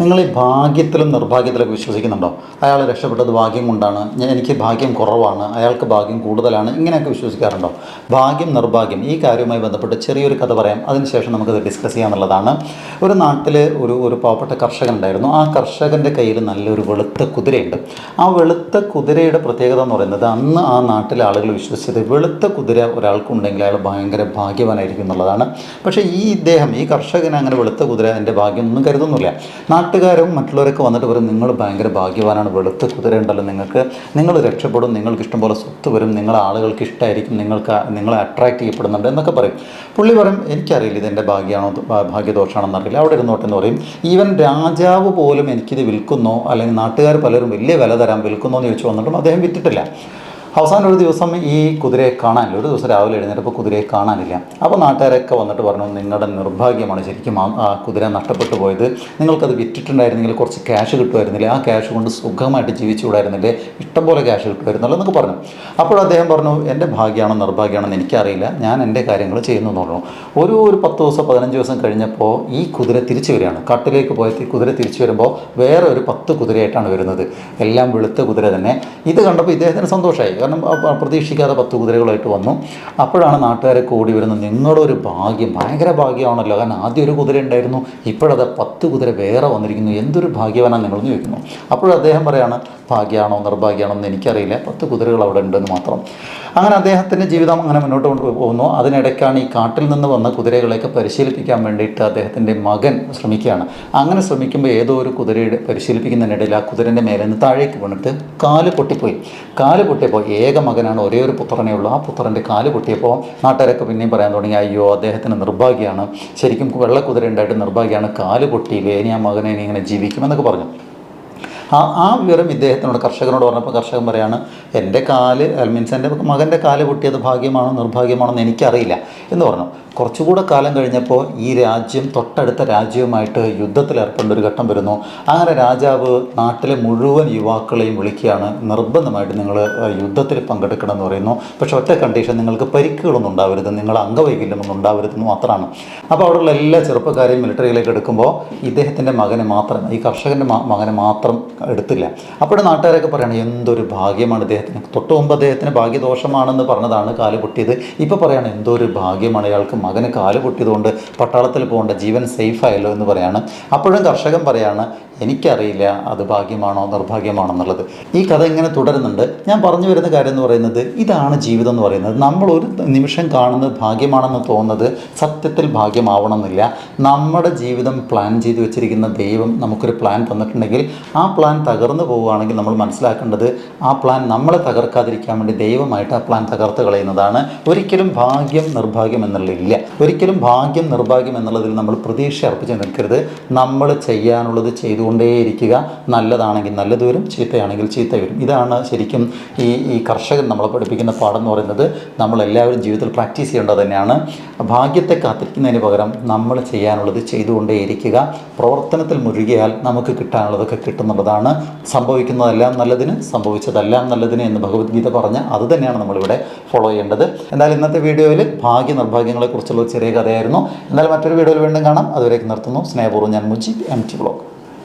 നിങ്ങൾ ഈ ഭാഗ്യത്തിലും നിർഭാഗ്യത്തിലൊക്കെ വിശ്വസിക്കുന്നുണ്ടോ? അയാൾ രക്ഷപ്പെട്ടത് ഭാഗ്യം കൊണ്ടാണ്. ഞാൻ എനിക്ക് ഭാഗ്യം കുറവാണ്. അയാൾക്ക് ഭാഗ്യം കൂടുതലാണ്. ഇങ്ങനെയൊക്കെ വിശ്വസിക്കാറുണ്ടോ? ഭാഗ്യം നിർഭാഗ്യം. ഈ കാര്യവുമായി ബന്ധപ്പെട്ട് ചെറിയൊരു കഥ പറയാം. അതിനുശേഷം നമുക്കത് ഡിസ്കസ് ചെയ്യാമെന്നുള്ളതാണ് ഒരു നാട്ടിൽ ഒരു ഒരു പാവപ്പെട്ട കർഷകൻ ഉണ്ടായിരുന്നു ആ കർഷകന്റെ കയ്യിൽ നല്ലൊരു വെളുത്ത കുതിരയുണ്ട്. ആ വെളുത്ത കുതിരയുടെ പ്രത്യേകത എന്ന് പറയുന്നത് അന്ന് ആ നാട്ടിലെ ആളുകൾ വിശ്വസിച്ചത് വെളുത്ത കുതിര ഒരാൾക്കുണ്ടെങ്കിൽ അയാൾ ഭയങ്കര ഭാഗ്യവാനായിരിക്കും എന്നുള്ളതാണ്. പക്ഷേ ഈ ഇദ്ദേഹം ഈ കർഷകൻ അങ്ങനെ വെളുത്ത കുതിര എന്റെ ഭാഗ്യം ഒന്നും കരുതുന്നില്ല. നാട്ടുകാരും മറ്റുള്ളവരൊക്കെ വന്നിട്ട് പറയും നിങ്ങൾ ഭയങ്കര ഭാഗ്യവാനാണ് വെളുത്ത കുതിരയുണ്ടല്ലോ നിങ്ങൾക്ക്. നിങ്ങൾ രക്ഷപ്പെടും നിങ്ങൾക്ക് ഇഷ്ടംപോലെ സ്വത്ത് വരും നിങ്ങളെ ആളുകൾക്ക് ഇഷ്ടമായിരിക്കും നിങ്ങൾക്ക് നിങ്ങളെ അട്രാക്റ്റ് ചെയ്യപ്പെടുന്നുണ്ട് എന്നൊക്കെ പറയും. പുള്ളി പറയും എനിക്കറിയില്ല ഇതെന്റെ ഭാഗ്യമാണോ ഭാഗ്യദോഷമാണെന്ന് അറിയില്ല. അവിടെ ഇരുന്നോട്ടെ എന്ന് പറയും ഈവൻ രാജാവ് പോലും എനിക്കിത് വിൽക്കുന്നോ അല്ലെങ്കിൽ നാട്ടുകാർ പലരും വലിയ വില തരാൻ വിൽക്കുന്നോ എന്ന് ചോദിച്ചു വന്നിട്ടും അദ്ദേഹം വിറ്റിട്ടില്ല. അവസാനം ഒരു ദിവസം ഈ കുതിരയെ കാണാനില്ല. ഒരു ദിവസം രാവിലെ എഴുന്നേറ്റപ്പോൾ കുതിരയെ കാണാനില്ല. അപ്പോൾ നാട്ടുകാരൊക്കെ വന്നിട്ട് പറഞ്ഞു നിങ്ങളുടെ നിർഭാഗ്യമാണ് ശരിക്കും ആ കുതിര നഷ്ടപ്പെട്ടു പോയത്. നിങ്ങൾക്കത് വിറ്റിട്ടുണ്ടായിരുന്നെങ്കിൽ കുറച്ച് ക്യാഷ് കിട്ടുമായിരുന്നില്ലേ? ആ ക്യാഷ് കൊണ്ട് സുഖമായിട്ട് ജീവിച്ചുകൂടായിരുന്നില്ലേ? ഇഷ്ടംപോലെ ക്യാഷ് കിട്ടുമായിരുന്നല്ലോ എന്നൊക്കെ പറഞ്ഞു. അപ്പോൾ അദ്ദേഹം പറഞ്ഞു എന്റെ ഭാഗ്യമാണോ നിർഭാഗ്യമാണോ എന്ന് എനിക്കറിയില്ല. ഞാൻ എന്റെ കാര്യങ്ങൾ ചെയ്യുന്നു എന്ന് പറഞ്ഞു. ഒരു ഒരു പത്ത് ദിവസം പതിനഞ്ച് ദിവസം കഴിഞ്ഞപ്പോൾ ഈ കുതിര തിരിച്ചു വരികയാണ്. കാട്ടിലേക്ക് പോയ കുതിര തിരിച്ചു വരുമ്പോൾ വേറെ ഒരു പത്ത് കുതിരയായിട്ടാണ് വരുന്നത്. എല്ലാം വെളുത്ത കുതിര തന്നെ. ഇത് കണ്ടപ്പോൾ ഇദ്ദേഹത്തിന് സന്തോഷമായി. കാരണം പ്രതീക്ഷിക്കാതെ പത്ത് കുതിരകളായിട്ട് വന്നു. അപ്പോഴാണ് നാട്ടുകാരെ കൂടി വരുന്നത് നിങ്ങളൊരു ഭാഗ്യം. ഭയങ്കര ഭാഗ്യമാണല്ലോ. കാരണം ആദ്യം ഒരു കുതിര ഉണ്ടായിരുന്നു. ഇപ്പോഴത് പത്ത് കുതിര വേറെ വന്നിരിക്കുന്നു. എന്തൊരു ഭാഗ്യവാനാണ് നിങ്ങളെന്ന് ചോദിക്കുന്നു. അപ്പോഴും അദ്ദേഹം പറയാണ് ഭാഗ്യമാണോ? നിർഭാഗ്യമാണോ? എന്ന് എനിക്കറിയില്ല. പത്ത് കുതിരകൾ അവിടെ ഉണ്ടെന്ന് മാത്രം. അങ്ങനെ അദ്ദേഹത്തിന്റെ ജീവിതം അങ്ങനെ മുന്നോട്ട് കൊണ്ടുപോകുന്നു അതിനിടയ്ക്കാണ് ഈ കാട്ടിൽ നിന്ന് വന്ന കുതിരകളെയൊക്കെ പരിശീലിപ്പിക്കാൻ വേണ്ടിയിട്ട് അദ്ദേഹത്തിന്റെ മകൻ ശ്രമിക്കുകയാണ്. അങ്ങനെ ശ്രമിക്കുമ്പോൾ ഏതോ ഒരു കുതിരയുടെ പരിശീലിപ്പിക്കുന്നതിനിടയിൽ ആ കുതിരന്റെ മേലെ നിന്ന് താഴേക്ക് വീണിട്ട് കാൽ പൊട്ടിപ്പോയി. കാൽ പൊട്ടിയപ്പോൾ ഏക മകനാണ് ഒരേ ഒരു പുത്രനേ ഉള്ളൂ. ആ പുത്രന്റെ കാൽ പൊട്ടിയപ്പോൾ നാട്ടുകാരൊക്കെ പിന്നെയും പറയാൻ തുടങ്ങി അയ്യോ അദ്ദേഹത്തിന് നിർഭാഗ്യമാണ്. ശരിക്കും വെള്ളക്കുതിര ഉണ്ടായിട്ട് നിർഭാഗ്യമാണ്. കാൽ പൊട്ടിയില്ലേ? ഇനി ആ മകനെ ഇനി ഇങ്ങനെ ജീവിക്കുമെന്നൊക്കെ പറഞ്ഞു. ആ ആ വിവരം ഇദ്ദേഹത്തിനോട് കർഷകനോട് പറഞ്ഞപ്പോൾ കർഷകൻ പറയാണ് എന്റെ കാൽ മീൻസ് എന്റെ മകന്റെ കാൽ പൊട്ടിയത് ഭാഗ്യമാണോ നിർഭാഗ്യമാണോ എന്ന് എനിക്കറിയില്ല എന്ന് പറഞ്ഞു. കുറച്ചുകൂടെ കാലം കഴിഞ്ഞപ്പോൾ ഈ രാജ്യം തൊട്ടടുത്ത രാജ്യവുമായിട്ട് യുദ്ധത്തിൽ ഏർപ്പെടേണ്ട ഒരു ഘട്ടം വരുന്നു. അങ്ങനെ രാജാവ് നാട്ടിലെ മുഴുവൻ യുവാക്കളെയും വിളിക്കുകയാണ്. നിർബന്ധമായിട്ട് നിങ്ങൾ യുദ്ധത്തിൽ പങ്കെടുക്കണം എന്ന് പറയുന്നു. പക്ഷേ ഒറ്റ കണ്ടീഷൻ നിങ്ങൾക്ക് പരിക്കുകളൊന്നും ഉണ്ടാവരുത്. നിങ്ങൾ അംഗവൈകല്യമൊന്നും ഉണ്ടാവരുതെന്ന് മാത്രമാണ്. അപ്പോൾ അവിടെയുള്ള എല്ലാ ചെറുപ്പക്കാരെയും മിലിറ്ററിയിലേക്ക് എടുക്കുമ്പോൾ ഇദ്ദേഹത്തിന്റെ മകനെ മാത്രം ഈ കർഷകന്റെ മകനെ മാത്രം എടുത്തില്ല. അപ്പോഴും നാട്ടുകാരൊക്കെ പറയണം എന്തൊരു ഭാഗ്യമാണ് ഇദ്ദേഹത്തിന്. തൊട്ട് മുമ്പ് അദ്ദേഹത്തിന് ഭാഗ്യദോഷമാണെന്ന് പറഞ്ഞതാണ് കാൽ പൊട്ടിയത്. ഇപ്പോൾ പറയാണ് എന്തോ ഒരു ഭാഗ്യമാണ് ഇയാൾക്ക് മകന് കാൽ പൊട്ടിയതുകൊണ്ട് പട്ടാളത്തിൽ പോകേണ്ട ജീവൻ സേഫ് ആയല്ലോ എന്ന് പറയാണ്. അപ്പോഴും കർഷകൻ പറയാണ് എനിക്കറിയില്ല അത് ഭാഗ്യമാണോ നിർഭാഗ്യമാണോ എന്നുള്ളത്. ഈ കഥ ഇങ്ങനെ തുടരുന്നുണ്ട്. ഞാൻ പറഞ്ഞു വരുന്ന കാര്യം എന്ന് പറയുന്നത് ഇതാണ് ജീവിതം എന്ന് പറയുന്നത്. നമ്മൾ ഒരു നിമിഷം കാണുന്നത് ഭാഗ്യമാണെന്ന് തോന്നുന്നത് സത്യത്തിൽ ഭാഗ്യമാവണമെന്നില്ല. നമ്മുടെ ജീവിതം പ്ലാൻ ചെയ്ത് വെച്ചിരിക്കുന്ന ദൈവം നമുക്കൊരു പ്ലാൻ തന്നിട്ടുണ്ടെങ്കിൽ ആ പ്ലാൻ തകർന്നു പോവുകയാണെങ്കിൽ നമ്മൾ മനസ്സിലാക്കേണ്ടത് ആ പ്ലാൻ നമ്മളെ തകർക്കാതിരിക്കാൻ വേണ്ടി ദൈവമായിട്ട് ആ പ്ലാൻ തകർത്ത് കളയുന്നതാണ്. ഒരിക്കലും ഭാഗ്യം നിർഭാഗ്യം എന്നുള്ളതില്ല ഒരിക്കലും ഭാഗ്യം നിർഭാഗ്യം എന്നുള്ളതിൽ നമ്മൾ പ്രതീക്ഷ അർപ്പിച്ച് നിൽക്കരുത്. നമ്മൾ ചെയ്യാനുള്ളത് ചെയ്തുകൊണ്ടേയിരിക്കുക. നല്ലതാണെങ്കിൽ നല്ലത് വരും ചീത്തയാണെങ്കിൽ ചീത്ത വരും. ഇതാണ് ശരിക്കും ഈ ഈ കർഷകൻ നമ്മളെ പഠിപ്പിക്കുന്ന പാഠം എന്ന് പറയുന്നത്. നമ്മളെല്ലാവരും ജീവിതത്തിൽ പ്രാക്ടീസ് ചെയ്യേണ്ടത് തന്നെയാണ്. ഭാഗ്യത്തെ കാത്തിരിക്കുന്നതിന് പകരം നമ്മൾ ചെയ്യാനുള്ളത് ചെയ്തുകൊണ്ടേയിരിക്കുക. പ്രവർത്തനത്തിൽ മുഴുകിയാൽ നമുക്ക് കിട്ടാനുള്ളതൊക്കെ കിട്ടുന്നുള്ളതാണ്. സംഭവിക്കുന്നതെല്ലാം നല്ലതിന് സംഭവിച്ചതെല്ലാം നല്ലതിന് എന്ന് ഭഗവത്ഗീത പറഞ്ഞ അത് തന്നെയാണ് നമ്മളിവിടെ ഫോളോ ചെയ്യേണ്ടത്. എന്തായാലും ഇന്നത്തെ വീഡിയോയിൽ ഭാഗ്യ നിർഭാഗ്യങ്ങളെക്കുറിച്ചുള്ള ഒരു ചെറിയ കഥയായിരുന്നു. എന്നാൽ മറ്റൊരു വീഡിയോയിൽ വീണ്ടും കാണാം. അതുവരേക്ക് നിർത്തുന്നു. സ്നേഹപൂർവം ഞാൻ മുജീബ് എം ടി ബ്ലോഗ്